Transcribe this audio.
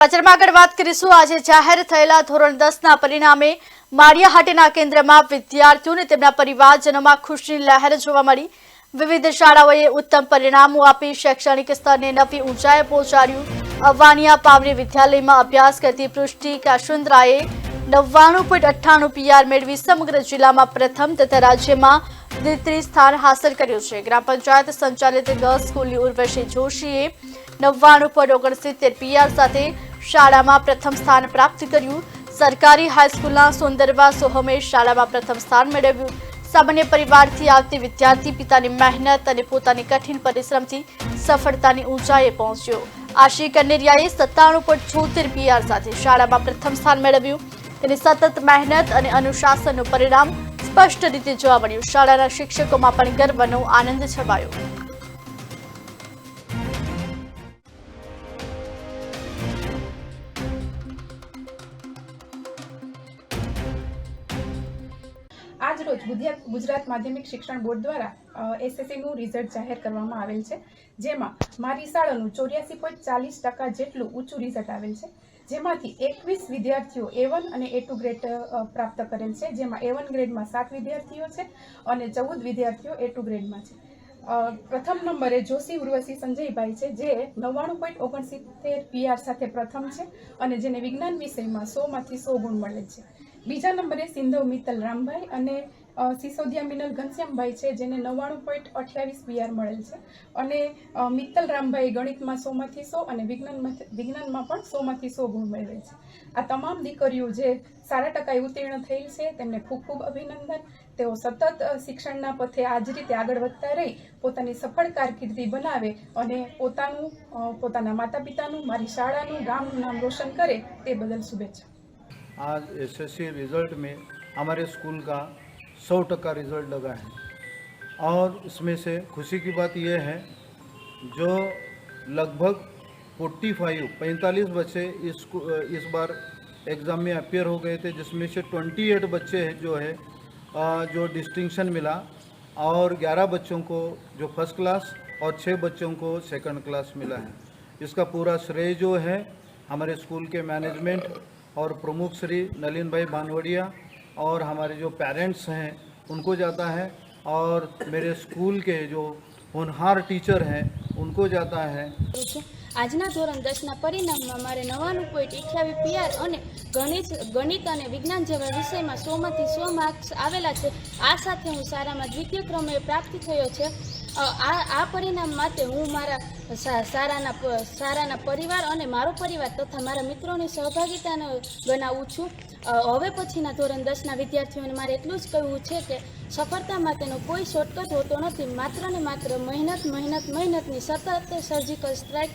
સમાચારમાં આગળ વાત કરીશું. જાહેર થયેલા ધોરણ દસના પરિણામે માળિયાહાટીના કેન્દ્રમાં વિદ્યાર્થીઓને તેમના પરિવારજનોમાં ખુશીની લહેર જોવા મળી. વિવિધ શાળાઓએ ઉત્તમ પરિણામો આપી શૈક્ષણિક સ્તરને નવી ઊંચાઈએ પહોંચાડ્યું. અવાનિયા પાવરી વિદ્યાલયમાં અભ્યાસ કરતી પૃષ્ટિ કાશુન્દ્રાએ નવ્વાણું પોઈન્ટ અઠ્ઠાણું પીઆર મેળવી સમગ્ર જિલ્લામાં પ્રથમ તથા રાજ્યમાં દ્વિતીય સ્થાન હાંસલ કર્યું છે. ગ્રામ પંચાયત સંચાલિત ગર્લ્સ સ્કૂલની ઉર્વશી જોશીએ નવ્વાણું પોઈન્ટ ઓગણસિત્તેર પીઆર સાથે શાળામાં પ્રથમ સ્થાન પ્રાપ્ત કર્યું. સરકારી હાઈસ્કૂલના સુંદરવા સોહમે શાળામાં પ્રથમ સ્થાન મેળવ્યું. સામાન્ય પરિવારથી આવતી વિદ્યાર્થી પિતાની મહેનત અને પોતાની કઠિન પરિશ્રમથી સફળતાની ઊંચાઈએ પહોંચ્યો. આશી કનેરિયાએ સત્તાણું પોઈન્ટ છોતેર પીઆર સાથે શાળામાં પ્રથમ સ્થાન મેળવ્યું. તેની સતત મહેનત અને અનુશાસનનું પરિણામ સ્પષ્ટ રીતે જોવા મળ્યું. શાળાના શિક્ષકોમાં પણ ગર્વનો આનંદ છવાયો. આજ રોજ ગુજરાત ગુજરાત માધ્યમિક શિક્ષણ બોર્ડ દ્વારા એસએસસીનું રિઝલ્ટ જાહેર કરવામાં આવેલ છે. જેમાં મારી શાળાનું ચોર્યાસી પોઈન્ટ ચાલીસ ટકા જેટલું ઊંચું રિઝલ્ટ આવેલ છે. જેમાંથી એકવીસ વિદ્યાર્થીઓ એ વન અને એ ટુ ગ્રેડ પ્રાપ્ત કરેલ છે. જેમાં એ વન ગ્રેડમાં સાત વિદ્યાર્થીઓ છે અને ચૌદ વિદ્યાર્થીઓ એ ટુ ગ્રેડમાં છે. પ્રથમ નંબરે જોશી ઉર્વશી સંજયભાઈ છે, જે નવ્વાણું પોઈન્ટ ઓગણસિત્તેર પીઆર સાથે પ્રથમ છે અને જેને વિજ્ઞાન વિષયમાં સોમાંથી સો ગુણ મળે છે. બીજા નંબરે સિંધવ મિત્તલ રામભાઈ અને સિસોદિયા મિનલ ઘનશ્યામભાઈ છે, જેને નવ્વાણું પોઈન્ટ અઠ્યાવીસ પીઆર મળેલ છે. અને મિત્તલ રામભાઈ ગણિતમાં સોમાંથી સો અને વિજ્ઞાનમાં વિજ્ઞાનમાં પણ સોમાંથી સો ગુણ મેળવે છે. આ તમામ દીકરીઓ જે સારા ટકાએ ઉત્તીર્ણ થયેલ છે, તેમને ખૂબ ખૂબ અભિનંદન. તેઓ સતત શિક્ષણના પથે આ જ રીતે આગળ વધતા રહી, પોતાની સફળ કારકિર્દી બનાવે અને પોતાનું પોતાના માતા પિતાનું મારી શાળાનું ગામનું નામ રોશન કરે તે બદલ શુભેચ્છા. आज एसएससी रिज़ल्ट में हमारे स्कूल का सौ टका रिज़ल्ट लगा है। और इसमें से खुशी की बात यह है, जो लगभग 45 पैंतालीस बच्चे इस इस बार एग्ज़ाम में अपेयर हो गए थे, जिसमें से 28 बच्चे हैं जो है जो डिस्टिंक्शन मिला, और 11 बच्चों को जो फ़र्स्ट क्लास और 6 बच्चों को सेकंड क्लास मिला है। इसका पूरा श्रेय जो है, हमारे स्कूल के मैनेजमेंट और प्रमुख श्री नलिन भाई भानवड़िया और हमारे जो पेरेंट्स हैं उनको जाता है और मेरे स्कूल के जो होनहार टीचर हैं उनको जाता है કરું છું આજના ધોરણ દસના પરિણામમાં મારે નવ્વાણું પોઈન્ટ અઠ્યાવીસ પીઆર અને ગણિત ગણિત અને વિજ્ઞાન જેવા વિષયમાં સોમાંથી સો માર્ક્સ આવેલા છે આ સાથે હું શાળામાં દ્વિતીય ક્રમે પ્રાપ્ત થયો છે અ, આ આ પરિણામ માટે હું મારા સારાના સારાના પરિવાર અને મારો પરિવાર તથા મારા મિત્રોની સહભાગિતાને બનાવું છું. હવે પછીના ધોરણ દસના વિદ્યાર્થીઓને મારે એટલું જ કહેવું છે કે સફળતા માટેનો કોઈ શોર્ટકટ હોતો નથી. માત્ર ને માત્ર મહેનત મહેનત, મહેનતની સતત સર્જિકલ સ્ટ્રાઇક